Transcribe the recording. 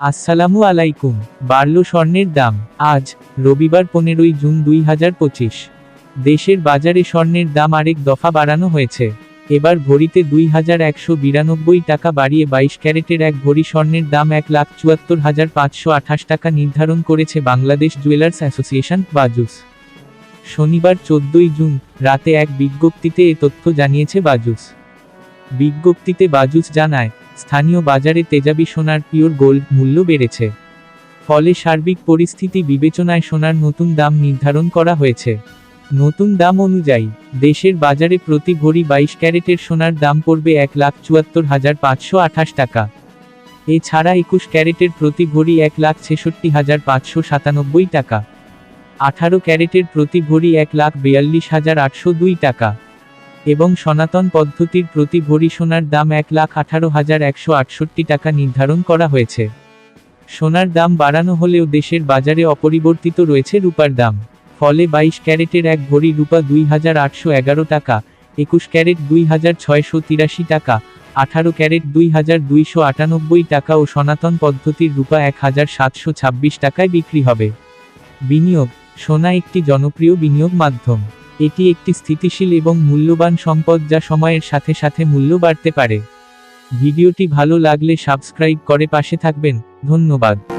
আসসালামু আলাইকুম, বাড়ল স্বর্ণের দাম, আজ, রবিবার পনেরোই জুন দুই হাজার পঁচিশ। দেশের বাজারে স্বর্ণের দাম আরেক দফা বাড়ানো হয়েছে। এবার ভরিতে দুই হাজার একশো বিরানব্বই টাকা বাড়িয়ে বাইশ ক্যারেটের এক ভরি স্বর্ণের দাম এক লাখ চুয়াত্তর হাজার পাঁচশো আঠাশ টাকা নির্ধারণ করেছে বাংলাদেশ জুয়েলার্স অ্যাসোসিয়েশন, বাজুস। শনিবার চোদ্দই জুন, রাতে এক বিজ্ঞপ্তিতে এ তথ্য জানিয়েছে বাজুস। বিজ্ঞপ্তিতে বাজুস জানায়, স্থানীয় বাজারে তেজাবি সোনার পিওর গোল্ড মূল্য বেড়েছে। ফলে সার্বিক পরিস্থিতি বিবেচনায় সোনার নতুন দাম নির্ধারণ করা হয়েছে। নতুন দাম অনুযায়ী, দেশের বাজারে প্রতি ভরি বাইশ ক্যারেটের সোনার দাম পড়বে এক লাখ চুয়াত্তর হাজার পাঁচশো আঠাশ টাকা। এছাড়া একুশ ক্যারেটের প্রতি ভরি এক লাখ ছেষট্টি হাজার পাঁচশো সাতানব্বই টাকা। আঠারো ক্যারেটের প্রতি ভরি এক লাখ বিয়াল্লিশ হাজার আটশো দুই টাকা। এবং সনাতন পদ্ধতির প্রতি ভরি সোনার দাম এক লাখ আঠারো হাজার একশো আটষট্টি টাকা নির্ধারণ করা হয়েছে। সোনার দাম বাড়ানো হলেও দেশের বাজারে অপরিবর্তিত রয়েছে রূপার দাম। ফলে বাইশ ক্যারেটের এক ভরি রূপা দুই হাজার আটশো এগারো টাকা, একুশ ক্যারেট দুই হাজার ছয়শো তিরাশি টাকা, আঠারো ক্যারেট দুই হাজার দুইশো আটানব্বই টাকা ও সনাতন পদ্ধতির রূপা এক হাজার সাতশো ছাব্বিশ টাকায় বিক্রি হবে। বিনিয়োগ, সোনা একটি জনপ্রিয় বিনিয়োগ মাধ্যম। এটি একটি স্থিতিশীল এবং মূল্যবান সম্পদ যা সময়ের সাথে সাথে মূল্য বাড়তে পারে। ভিডিওটি ভালো লাগলে সাবস্ক্রাইব করে পাশে থাকবেন। ধন্যবাদ।